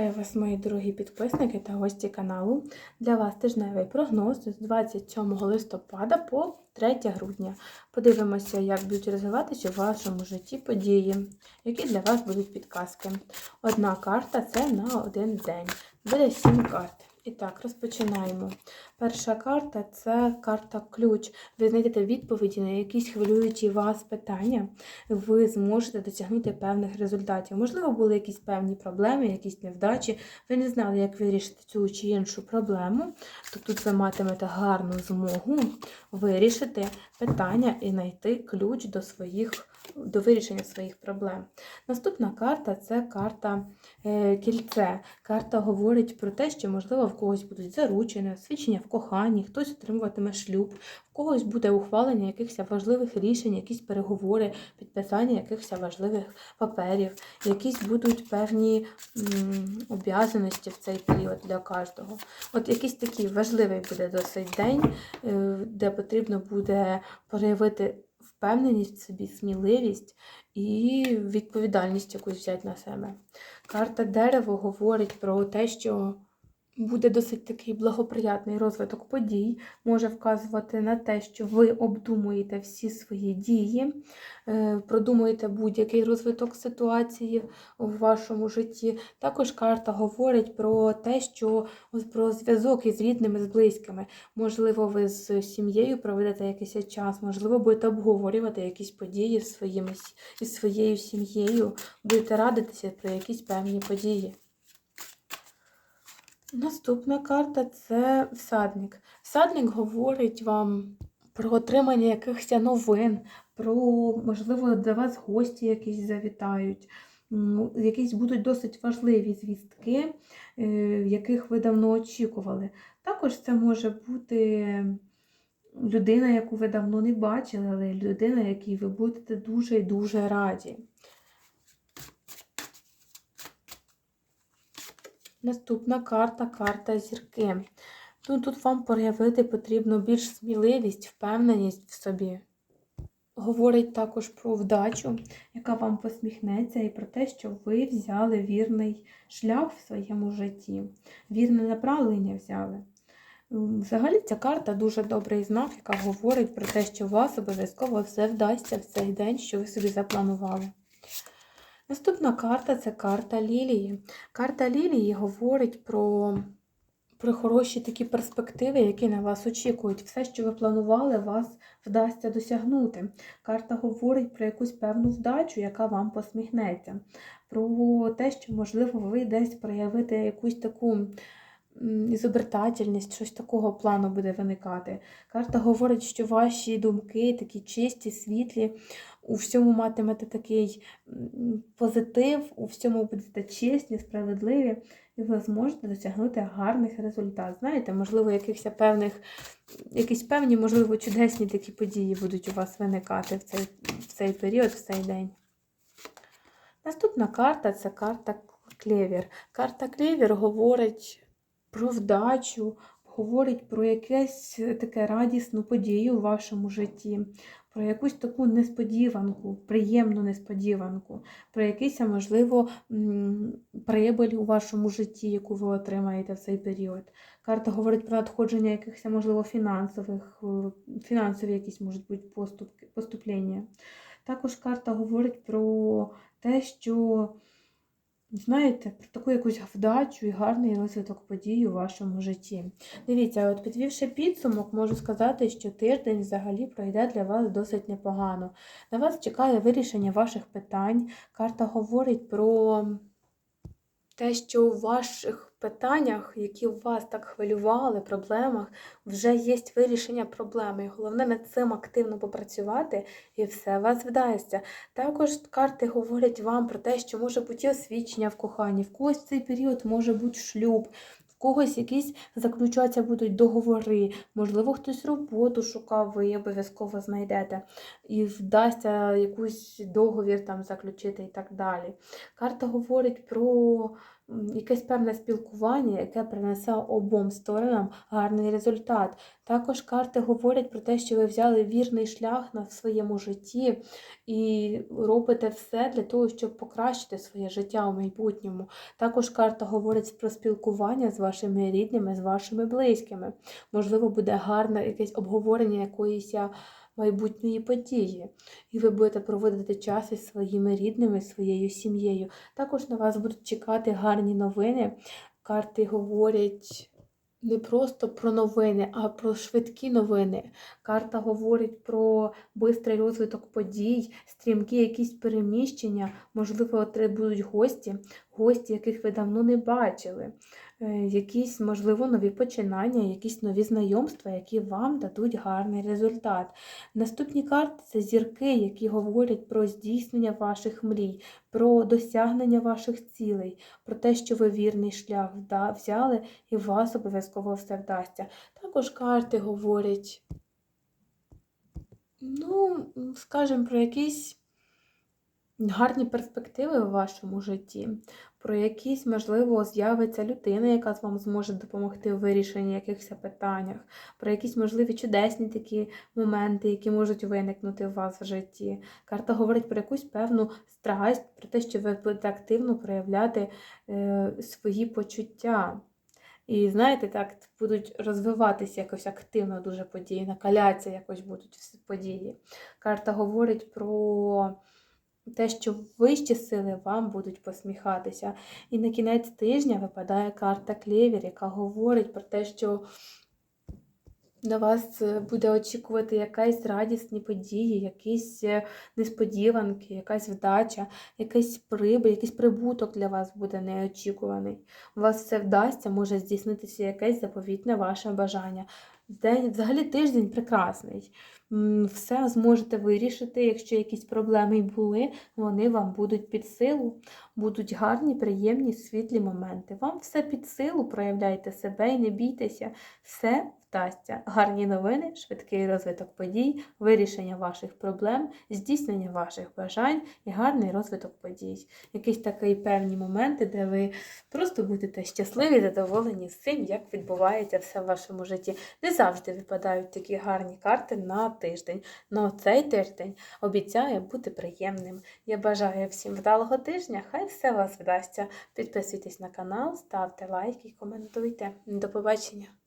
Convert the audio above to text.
Вітаю вас, мої дорогі підписники та гості каналу. Для вас тижневий прогноз з 27 листопада по 3 грудня. Подивимося, як будуть розвиватися у вашому житті події, які для вас будуть підказки. Одна карта це на один день. Буде 7 карт. І так, розпочинаємо. Перша карта це карта ключ. Ви знайдете відповіді на якісь хвилюючі вас питання. Ви зможете досягнути певних результатів. Можливо, були якісь певні проблеми, якісь невдачі. Ви не знали, як вирішити цю чи іншу проблему. То тут ви матимете гарну змогу вирішити питання і знайти ключ до своїх. До вирішення своїх проблем. Наступна карта це карта е, кільце. Карта говорить про те, що, можливо, в когось будуть заручені, свідчення в коханні, хтось отримуватиме шлюб, в когось буде ухвалення якихось важливих рішень, якісь переговори, підписання якихось важливих паперів, якісь будуть певні обов'язаності в цей період для кожного. От якийсь такий важливий буде досить день, е, де потрібно буде проявити впевненість в собі, сміливість і відповідальність якусь взяти на себе. Карта дерево говорить про те, що буде досить такий благоприятний розвиток подій, може вказувати на те, що ви обдумуєте всі свої дії, е, продумуєте будь-який розвиток ситуації в вашому житті. Також карта говорить про те, що про зв'язок із рідними, з близькими. Можливо, ви з сім'єю проведете якийсь час, можливо, будете обговорювати якісь події своїми, своєю сім'єю, будете радитися про якісь певні події. Наступна карта це всадник. Всадник говорить вам про отримання якихось новин, про, можливо, до вас гості якісь завітають, якісь будуть досить важливі звістки, е, яких ви давно очікували. Також це може бути людина, яку ви давно не бачили, але людина, якій ви будете дуже і дуже раді. Наступна карта карта зірки. Ну, тут вам проявити потрібно більш сміливість, впевненість в собі. Говорить також про вдачу, яка вам посміхнеться, і про те, що ви взяли вірний шлях в своєму житті, вірне направлення взяли. Взагалі, ця карта дуже добрий знак, яка говорить про те, що у вас обов'язково все вдасться в цей день, що ви собі запланували. Наступна карта це карта Лілії. Карта Лілії говорить про про хороші такі перспективи, які на вас очікують. Все, що ви планували, вас вдасться досягнути. Карта говорить про якусь певну вдачу, яка вам посміхнеться. Про те, що, можливо, ви десь проявите якусь таку ізобретательність, щось такого плану буде виникати. Карта говорить, що ваші думки такі чисті, світлі, у всьому матимете такий позитив, у всьому будете чесні, справедливі, і ви зможете досягнути гарних результатів. Знаєте, можливо, якихось певних, якісь певні, можливо, чудесні такі події будуть у вас виникати в цей, в цей період, в цей день. Наступна карта це карта Клевір. Карта Клевір говорить про вдачу, говорить про якесь таке радісну подію у вашому житті, про якусь таку несподіванку, приємну несподіванку, про якийсь, можливо, прибиль у вашому житті, яку ви отримаєте в цей період. Карта говорить про надходження якихось, можливо, фінансових, е, фінансові якісь можуть бути поступки, поступлення. Також карта говорить про те, що Знаєте, про таку якусь вдачу і гарний розвиток подій у вашому житті. Дивіться, от підвівши підсумок, можу сказати, що тиждень взагалі пройде для вас досить непогано. На вас чекає вирішення ваших питань. Карта говорить про те, що у ваших питаннях, які у вас так хвилювали, проблемах, вже є вирішення проблеми. Головне над цим активно попрацювати, і все вас вдасться. Також карти говорять вам про те, що може бути освічення в коханні, в когось цей період може бути шлюб. Когось якісь заключаться будуть договори, можливо, хтось роботу шукав, ви обов'язково знайдете. І вдасться якийсь договір там заключити і так далі. Карта говорить про якесь певне спілкування, яке принесе обом сторонам гарний результат. Також карти говорять про те, що ви взяли вірний шлях на своєму житті і робите все для того, щоб покращити своє життя у майбутньому. Також карта говорить про спілкування з вашими рідними, з вашими близькими. Можливо, буде гарне якесь обговорення якоїсь майбутньої події, і ви будете проводити час із своїми рідними, своєю сім'єю. Також на вас будуть чекати гарні новини. Карти говорять не просто про новини, а про швидкі новини. Карта говорить про бистрий розвиток подій, стрімкі якісь переміщення, можливо, будуть гості, гості, яких ви давно не бачили, якісь, можливо, нові починання, якісь нові знайомства, які вам дадуть гарний результат. Наступні карти це зірки, які говорять про здійснення ваших мрій, про досягнення ваших цілей, про те, що ви вірний шлях взяли і вас обов'язково все вдасться. Також карти говорять, ну, скажімо, про якісь гарні перспективи в вашому житті, про якісь, можливо, з'явиться людина, яка вам зможе допомогти в вирішенні якихось питаннях, про якісь можливі чудесні такі моменти, які можуть виникнути у вас в житті. Карта говорить про якусь певну страсть, про те, що ви будете активно проявляти е, свої почуття. І знаєте, так будуть розвиватися якось активно дуже події, накаляться якось будуть події. Карта говорить про те, що вищі сили вам будуть посміхатися. І на кінець тижня випадає карта Клєвір, яка говорить про те, що на вас е, буде очікувати якась радісні події, якісь е, несподіванки, якась вдача, якийсь прибиль, якийсь прибуток для вас буде неочікуваний. У вас все вдасться, може здійснитися якесь заповітне ваше бажання. День, взагалі тиждень прекрасний. Все зможете вирішити, якщо якісь проблеми й були, вони вам будуть під силу, будуть гарні, приємні, світлі моменти. Вам все під силу, проявляйте себе і не бійтеся, все вдасться. Гарні новини, швидкий розвиток подій, вирішення ваших проблем, здійснення ваших бажань і гарний розвиток подій. Якісь такі певні моменти, де ви просто будете щасливі, задоволені з цим, як відбувається все в вашому житті. Не завжди випадають такі гарні карти на тиждень. але цей тиждень обіцяє бути приємним. Я бажаю всім вдалого тижня, хай все вас вдасться. Підписуйтесь на канал, ставте лайки коментуйте. До побачення!